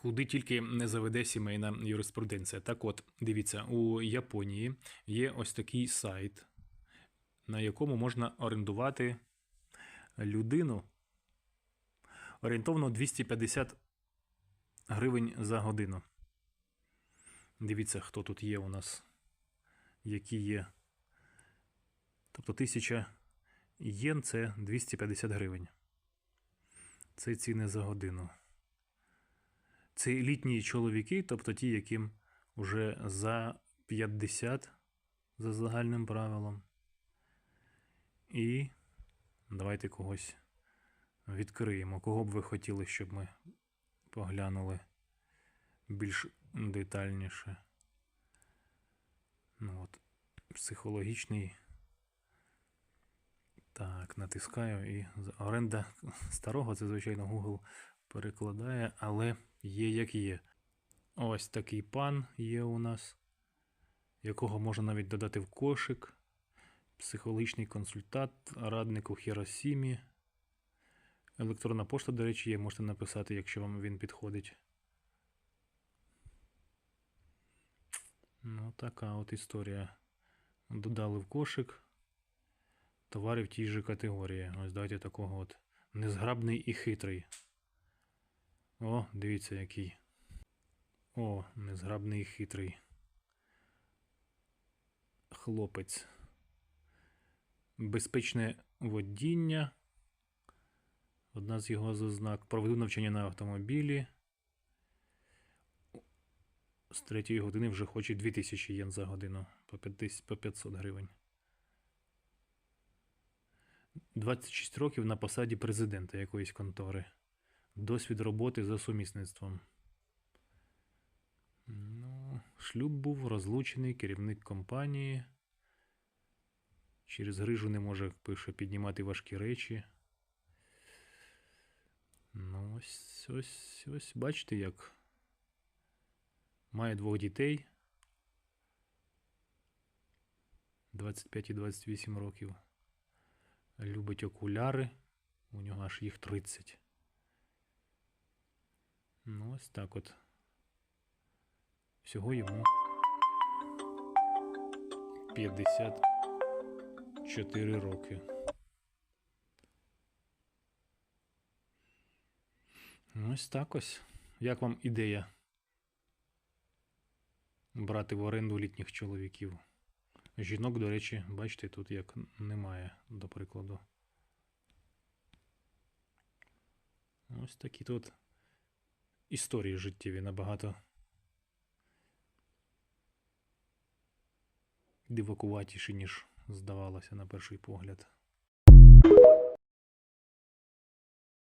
Куди тільки не заведе сімейна юриспруденція. Так от, дивіться, у Японії є ось такий сайт, на якому можна орендувати людину орієнтовно 250 гривень за годину. Дивіться, хто тут є у нас, які є. Тобто 1000 єн це 250 гривень. Це ціни за годину. Це літні чоловіки, тобто ті, яким вже за 50 за загальним правилом. І давайте когось відкриємо. Кого б ви хотіли, щоб ми поглянули більш детальніше. Ну от, психологічний. Так, натискаю і оренда старого, це, звичайно, Google перекладає, але є як є. Ось такий пан є у нас, якого можна навіть додати в кошик. Психологічний консультант, радник у Хіросімі. Електронна пошта, до речі, є, можете написати, якщо вам він підходить. Ну, така от історія. Додали в кошик товари в тій же категорії. Ось давайте такого от незграбний і хитрий. О, дивіться який. О, незграбний хитрий. Хлопець. Безпечне водіння. Одна з його зазнак. Проведу навчання на автомобілі. З третьої години вже хоче 2000 єн за годину по 50 по 500 гривень. 26 років на посаді президента якоїсь контори. Досвід роботи за сумісництвом. Ну, шлюб був розлучений, керівник компанії. Через грижу не може, пише, піднімати важкі речі. Ну, ось, ось, ось, бачите, як. Має двох дітей. 25 і 28 років. Любить окуляри. У нього аж їх 30. Ну, ось так от. Всього йому 54 роки. Ну, Ось так ось. Як вам ідея брати в оренду літніх чоловіків? Жінок, до речі, бачите, тут як немає, до прикладу. Ось такі тут історії життєві набагато дивакуватіші, ніж здавалося на перший погляд.